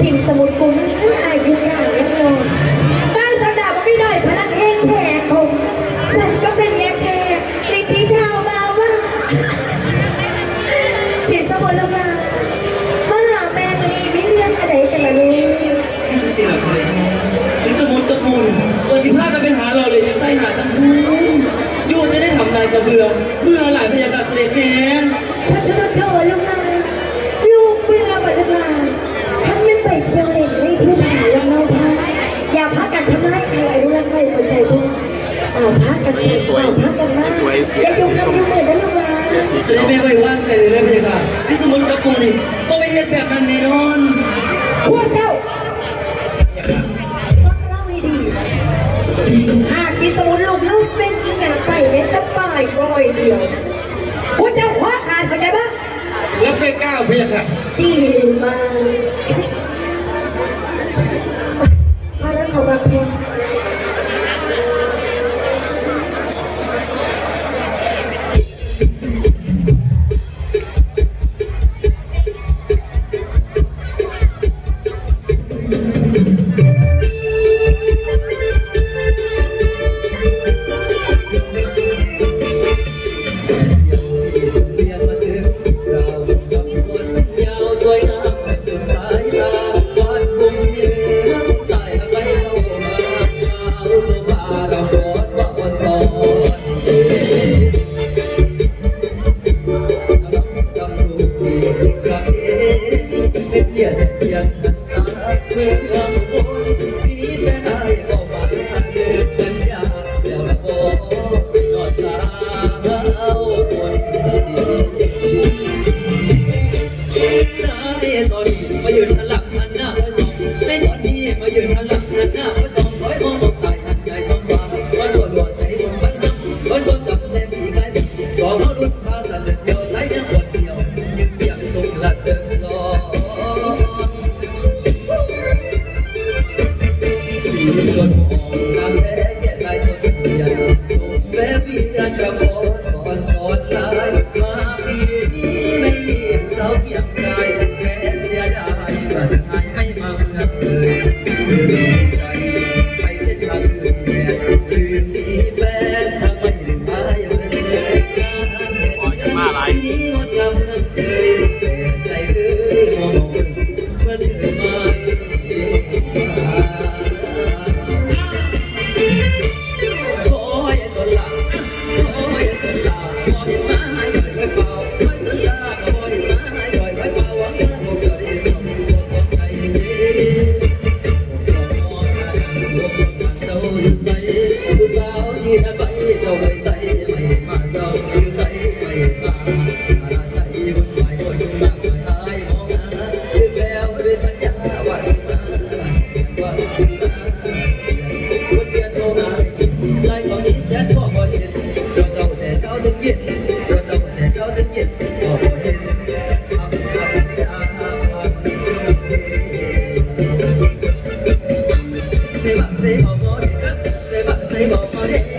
สินสมุทรกูมันอายุยาวยังนอนตั้งสักดาบไม่ได้พลังแห้งแขกคงสันก็เป็นแย่แขกในที่เท้ามาว่าสินสมุทรลงมามาหาแม่มณีมีเรื่องอะไรกันล่ะลูกนี่จะเสียหลักเลยสิสมุนกับมูลตัวสิบห้ากันไปหาเราเลยจะใส่หาทั้งคู่ยูจะได้ทำนายกับเบื่อเบื่อหลายพยากาศเสด็จแม่พัฒนาโทลูกลาลู เอาพักกันไปเอาพักกันมาอย่าอยู่คำอยู่เหมือนนะลูกลาเสด็จแม่ไว้วางใจเลยพยากาศสิสมุนกับมูลนี่บ่ไปเฮ็ดแบบนั้นแน่นอนพวกเจ้าฟังเล่าให้ดีนะหากสีสมุนลูกลูกเป็นอีหยังไปเม็ดตะปายก้อยเดียวนะพวกเจ้าคว้าขาดเข้าใจปะรับไม่กล้าเพียครับดีมาก I'm a go.